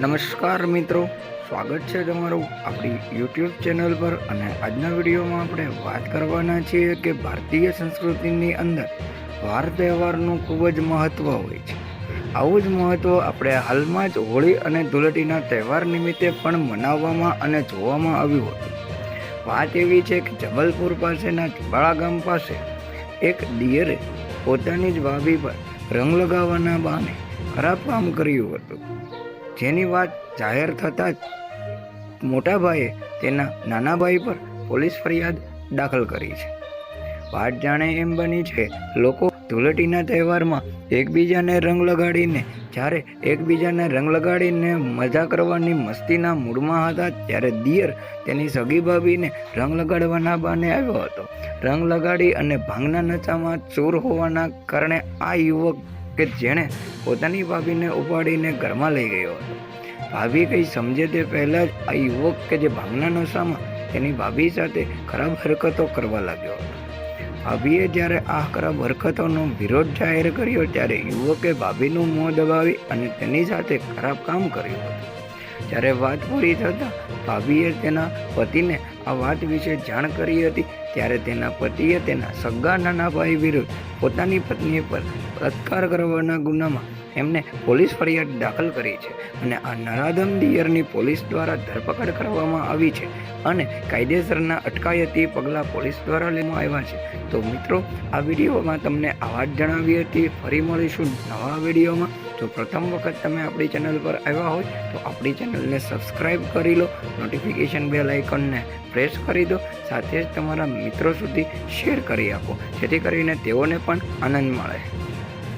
નમસ્કાર મિત્રો. સ્વાગત છે તમારું આપણી યુટ્યુબ ચેનલ પર અને આજના વિડીયોમાં આપણે વાત કરવાના છીએ કે ભારતીય સંસ્કૃતિની અંદર વાર તહેવારનું ખૂબ જ મહત્ત્વ હોય છે. આવું જ મહત્ત્વ આપણે હાલમાં જ હોળી અને ધૂળેટીના તહેવાર નિમિત્તે પણ મનાવવામાં અને જોવામાં આવ્યું હતું. વાત એવી છે કે જબલપુર પાસેના ચુબાળા ગામ પાસે એક દિયરે પોતાની જ ભાભી પર રંગ લગાવવાના બહાને ખરાબ કામ કર્યું હતું. જેની વાત જાહેર થતાં જ મોટાભાઈએ તેના નાના ભાઈ પર પોલીસ ફરિયાદ દાખલ કરી છે. વાત જાણે એમ બની છે, લોકો ધૂળેટીના તહેવારમાં એકબીજાને રંગ લગાડીને, જ્યારે એકબીજાને રંગ લગાડીને મજા કરવાની મસ્તીના મૂડમાં હતા, ત્યારે દિયર તેની સગી ભાભીને રંગ લગાડવાના બહાને આવ્યો હતો. રંગ લગાડી અને ભાંગના નચામાં ચોર હોવાના કારણે આ યુવક કે જેણે પોતાની ભાભીને ઉપાડીને ઘરમાં લઈ ગયો હતો. ભાભી કંઈ સમજે તે પહેલાં જ આ યુવક કે જે ભાંગના નશામાં તેની ભાભી સાથે ખરાબ હરકતો કરવા લાગ્યો હતો. ભાભીએ જ્યારે આ ખરાબ હરકતોનો વિરોધ જાહેર કર્યો ત્યારે યુવકે ભાભીનું મોં દબાવી અને તેની સાથે ખરાબ કામ કર્યું હતું. જ્યારે વાત પૂરી થતાં ભાભીએ તેના પતિને આ વાત વિશે જાણ કરી હતી, ત્યારે તેના પતિએ તેના સગા નાના ભાઈ વિરુદ્ધ પોતાની પત્ની પર બળાત્કાર કરવાના ગુનામાં એમને પોલીસ ફરિયાદ દાખલ કરી છે અને આ નરાધમ દિયરની પોલીસ દ્વારા ધરપકડ કરવામાં આવી છે અને કાયદેસરના અટકાયતી પગલાં પોલીસ દ્વારા લેવામાં આવ્યા છે. તો મિત્રો, આ વિડીયોમાં તમને આ વાત જણાવી હતી. ફરી મળીશું નવા વિડીયોમાં. જો પ્રથમ વખત તમે આપણી ચેનલ પર આવ્યા હોય તો આપણી ચેનલને સબસ્ક્રાઈબ કરી લો, નોટિફિકેશન બેલ આઇકોનને પ્રેસ કરી દો, સાથે જ તમારા મિત્રો સુધી શેર કરી આપો. જેથી કરીને તેઓને પણ આનંદ મળે.